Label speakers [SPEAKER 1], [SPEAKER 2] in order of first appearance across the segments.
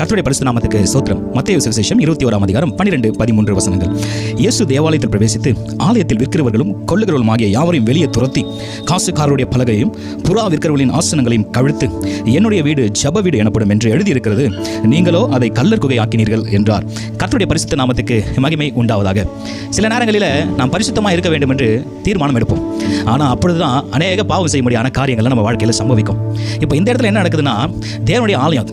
[SPEAKER 1] கத்துடைய பரிசு நாமத்துக்கு சோத்திரம் மத்திய சுவிசேஷம் இருபத்தி ஓராம் அதிகாரம் பன்னிரெண்டு பதிமூன்று வசனங்கள். இயேசு தேவாலயத்தில் பிரவேசித்து ஆலயத்தில் விற்கிறவர்களும் கொள்ளுகிறவர்களும் ஆகிய யாவரையும் வெளியே துரத்தி காசுக்காரருடைய பலகையும் புறா விற்கிறவர்களின் ஆசனங்களையும் கவிழ்த்து என்னுடைய வீடு ஜப வீடு எனப்படும் என்று எழுதியிருக்கிறது. நீங்களோ அதை கல்லர் குகை ஆக்கினீர்கள் என்றார். கத்துடைய பரிசுத்த நாமத்துக்கு மகிமை உண்டாவதாக. சில நேரங்களில் நாம் பரிசுத்தமாக இருக்க வேண்டும் என்று தீர்மானம் எடுப்போம். ஆனால் அப்பொழுதுதான் அநேக பாவம் செய்ய முடியாத காரியங்கள்லாம் நம்ம வாழ்க்கையில் சம்பவிக்கும். இப்போ இந்த இடத்துல என்ன நடக்குதுன்னா தேவனுடைய ஆலயம்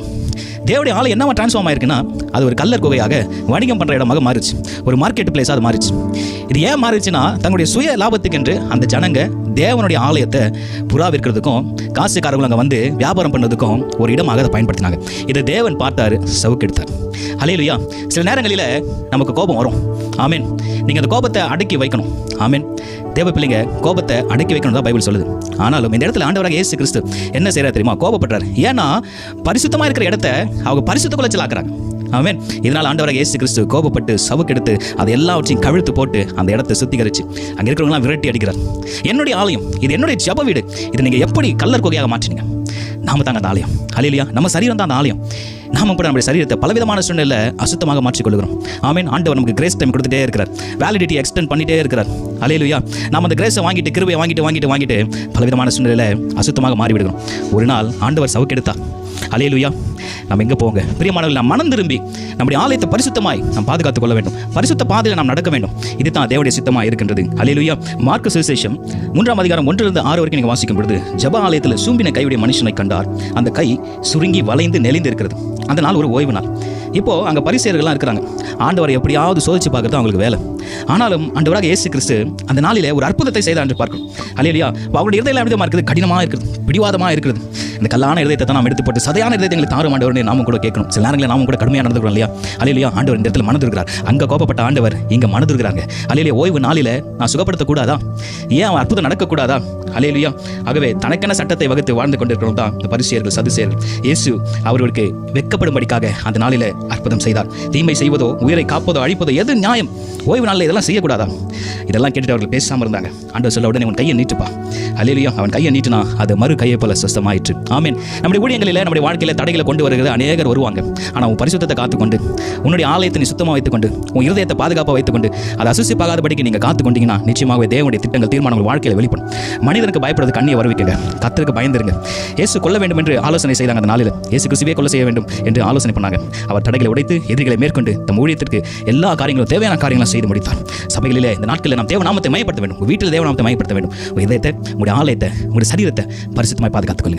[SPEAKER 1] தேவடைய ஆலை என்னவா டிரான்ஸ்ஃபார்ம் ஆயிருக்குன்னா அது ஒரு கல்லர் குகையாக வணிகம் பண்ணுற இடமாக மாறிச்சு. ஒரு மார்க்கெட் பிளேஸாக அது மாறிச்சு. இது ஏன் மாறிச்சுன்னா தங்களுடைய சுய லாபத்துக்கென்று அந்த ஜனங்க தேவனுடைய ஆலயத்தை புறா விற்கிறதுக்கும் காசுக்காரங்களும் அங்கே வந்து வியாபாரம் பண்ணுறதுக்கும் ஒரு இடமாக அதை பயன்படுத்தினாங்க. இதை தேவன் பார்த்தாரு சவுக்கெடுத்தார். அலையிலையா சில நேரங்களில் நமக்கு கோபம் வரும். ஆமீன். நீங்கள் அந்த கோபத்தை அடக்கி வைக்கணும். ஆமீன். தேவ பிள்ளைங்க கோபத்தை அடக்கி வைக்கணும் தான் பைபிள் சொல்லுது. ஆனாலும் இந்த இடத்துல ஆண்டவராக இயேசு கிறிஸ்து என்ன செய்கிறார் தெரியுமா? கோபப்படுறார். ஏன்னா பரிசுத்தமாக இருக்கிற இடத்த அவங்க பரிசுத்த குலைச்சலாக்குறாங்க ஆமேன். இதனால் ஆண்டவராக இயேசு கிறிஸ்து கோபப்பட்டு சவுக்கெடுத்து அதை எல்லாவற்றையும் கவிழ்த்து போட்டு அந்த இடத்தை சுத்திகரிச்சு அங்கே இருக்கிறவங்களாம் விரட்டி அடிக்கிறார். என்னுடைய ஆலயம் இது என்னுடைய ஜப வீடு. இதை நீங்கள் எப்படி கல்லர் கொகையாக மாற்றினீங்க? நாம தாங்க அந்த ஆலயம். அலையிலையா நம்ம சரீரம் தான் அந்த ஆலயம். நாம கூட நம்முடைய சரீரத்தை பலவிதமான சூழ்நிலை அசுத்தமாக மாற்றிக்கொள்கிறோம். ஆமீன். ஆண்டவர் நமக்கு கிரேஸ் டைம் கொடுத்துட்டே இருக்கிறார். வேலிடிட்டி எக்ஸ்டெண்ட் பண்ணிட்டே இருக்கிறார். அலையிலுயா நம்ம அந்த கிரேஸை வாங்கிட்டு கிருபையை வாங்கிட்டு வாங்கிட்டு வாங்கிட்டு பலவிதமான சூழ்நிலையில் அசுத்தமாக மாறிவிடுகிறோம். ஒரு நாள் ஆண்டவர் சவுக்கெடுத்தா அலையிலுயா நம்ம எங்கே போங்க? பிரியமானவர்கள் நாம் மனம் திரும்பி நம்முடைய ஆலயத்தை பரிசுத்தமாய் நாம் பாதுகாத்துக் கொள்ள வேண்டும். பரிசுத்த பாதையில் நாம் நடக்க வேண்டும். இது தான் தேவடைய சித்தமாக இருக்கின்றது. அலையிலுயா மார்க்க சுவிசேஷம் மூன்றாம் அதிகாரம் ஒன்றிலிருந்து ஆறு வரைக்கும் நீங்கள் வாசிக்கும் பொழுது ஜப ஆலயத்தில் சூம்பின கையுடைய மனுஷனை கண்டார். அந்த கை சுருங்கி வளைந்து நெளிந்து இருக்கிறது. அந்த நாள் ஒரு ஓய்வு நாள். இப்போது அங்கே பரிசெயர்கள்லாம் இருக்கிறாங்க. ஆண்டவரை எப்படியாவது சோதிச்சு பார்க்கறது அவங்களுக்கு வேலை. ஆனாலும் ஆண்டவராக இயேசு கிறிஸ்து அந்த நாளில் ஒரு அற்புதத்தை செய்தார் என்று பார்க்கணும் அல்லையா அவருடைய இருதயம் விதமாக இருக்குது? கடினமாக இருக்குது பிடிவாதமாக இருக்கிறது. இந்த கல்லான இதயத்தை தான் நாம் எடுத்து போட்டு சதையான இதயத்தை எங்களுக்கு தாரும் ஆண்டவரே நாமும் கூட கேட்கணும். சில நேரங்களில் நாமும் கூட கடுமையாக நடந்துக்கிறோம் இல்லையா? அலையிலையா ஆண்டவர் இந்த இடத்துல மனதிருக்கிறார். அங்கே கோபப்பட்ட ஆண்டவர் இங்கே மனதிருக்கிறாங்க அலையிலே ஓய்வு நாளில் நான் சுகப்படுத்தக்கூடாதா? ஏன் அவன் அற்புதம் நடக்கக்கூடாதா? அலையிலையா ஆகவே தனக்கென சட்டத்தை வகுத்து வாழ்ந்து கொண்டிருக்கிறோம் தான் இந்த பரிசியர்கள் சதுசேயர்கள் இயேசு அவர்களுக்கு வெக்கப்படும்படிக்காக அந்த நாளில் அற்புதம் செய்தார். தீமை செய்வதோ உயிரை காப்பதோ அழிப்பதோ எது நியாயம்? ஓய்வு நாளில் இதெல்லாம் செய்யக்கூடாதா? இதெல்லாம் கேட்டுட்டு அவர்கள் பேசாமல் இருந்தாங்க. ஆண்டவர் சொல்ல உடனே உன் கையை நீட்டுப்பா. அலையிலையும் அவன் கையை நீட்டினா அது மறு கையை போல சுத்தமாயிற்று ஆமீன். நம்முடைய ஊழியங்களில் நம்முடைய வாழ்க்கையில் தடைகளை கொண்டு வருகிறது அநேகர் வருவாங்க. ஆனால் உன் பரிசுத்தத்தை காத்துக்கொண்டு உன்னுடைய ஆலயத்தை நீ சுத்தமாக வைத்துக்கொண்டு உன் இருதயத்தை பாதுகாப்பாக வைத்துக்கொண்டு அதை அசுசிப்பாகாதபடிக்கு நீங்கள் காத்துக்கொண்டீங்கன்னா நிச்சயமாகவே தேவனுடைய திட்டங்கள் தீர்மானங்கள் வாழ்க்கையில் வெளிப்படும். மனிதனுக்கு பயப்படுறது கண்ணியை வருவிக்கங்க. கத்திற்கு பயந்துருங்க. இயேசு கொல்ல வேண்டும் என்று ஆலோசனை செய்தாங்க அந்த நாளில். இயேசு கிறிஸ்துவே கொல்ல செய்ய வேண்டும் என்று ஆலோசனை பண்ணாங்க. அவர் தடைகளை உடைத்து எதிரிகளை மேற்கொண்டு தம் ஊழியத்திற்கு எல்லா காரியங்களும் தேவையான காரியங்களும் செய்து முடித்தார். சபைகளிலே இந்த நாட்களில் நாம் தேவநாமத்தை மயப்படுத்த வேண்டும். உங்கள் வீட்டில் தேவநாமத்தை மயப்படுத்த வேண்டும். உங்கள் இதயத்தை உங்களுடைய ஆலயத்தை உங்களுடைய சரீரத்தை பரிசுத்தமாக பாதுகாத்துக்கொள்ளுங்க.